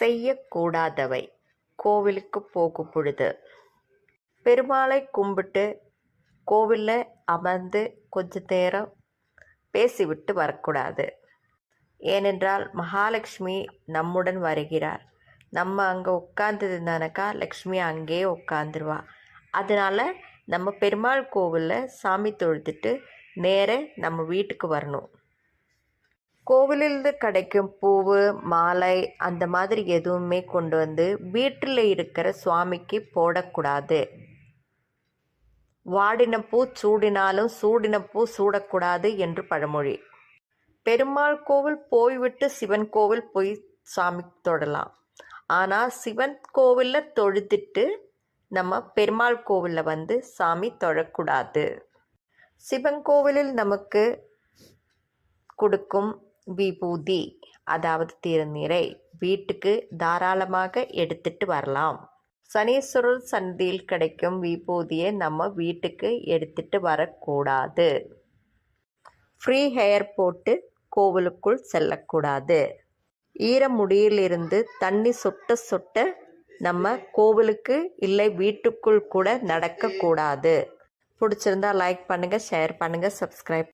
செய்யக்கூடாதவை. கோவிலுக்கு போகும் பொழுது பெருமாளை கும்பிட்டு கோவிலில் அமர்ந்து கொஞ்ச நேரம் பேசிவிட்டு வரக்கூடாது. ஏனென்றால் மகாலட்சுமி நம்முடன் வருகிறார். நம்ம அங்கே உட்காந்துருந்தானக்கா லக்ஷ்மி அங்கேயே உட்காந்துருவா அதனால் நம்ம பெருமாள் கோவிலில் சாமி தொழுதுட்டு நேர நம்ம வீட்டுக்கு வரணும். கோவிலிருந்து கிடைக்கும் பூவு மாலை அந்த மாதிரி எதுவுமே கொண்டு வந்து வீட்டில் இருக்கிற சுவாமிக்கு போடக்கூடாது. வாடின பூ சூடினாலும் சூடின பூ சூடக்கூடாது என்று பழமொழி. பெருமாள் கோவில் போய்விட்டு சிவன் கோவில் போய் சாமி தொடலாம். ஆனால் சிவன் கோவிலில் தொழுதுட்டு நம்ம பெருமாள் கோவிலில் வந்து சாமி தொழக்கூடாது சிவன் கோவிலில் நமக்கு கொடுக்கும் விபூதி அதாவது திருநீரை வீட்டுக்கு தாராளமாக எடுத்துட்டு வரலாம். சனீஸ்வரர் சந்தியில் கிடைக்கும் விபூதியை நம்ம வீட்டுக்கு எடுத்துட்டு வரக்கூடாது. ஃப்ரீ ஹேர் போட்டு கோவிலுக்குள் செல்லக்கூடாது. ஈர முடியிலிருந்து தண்ணி சொட்ட சொட்ட நம்ம கோவிலுக்கு இல்லை வீட்டுக்குள் கூட நடக்கக்கூடாது. பிடிச்சிருந்தா லைக் பண்ணுங்கள் ஷேர் பண்ணுங்கள் சப்ஸ்கிரைப்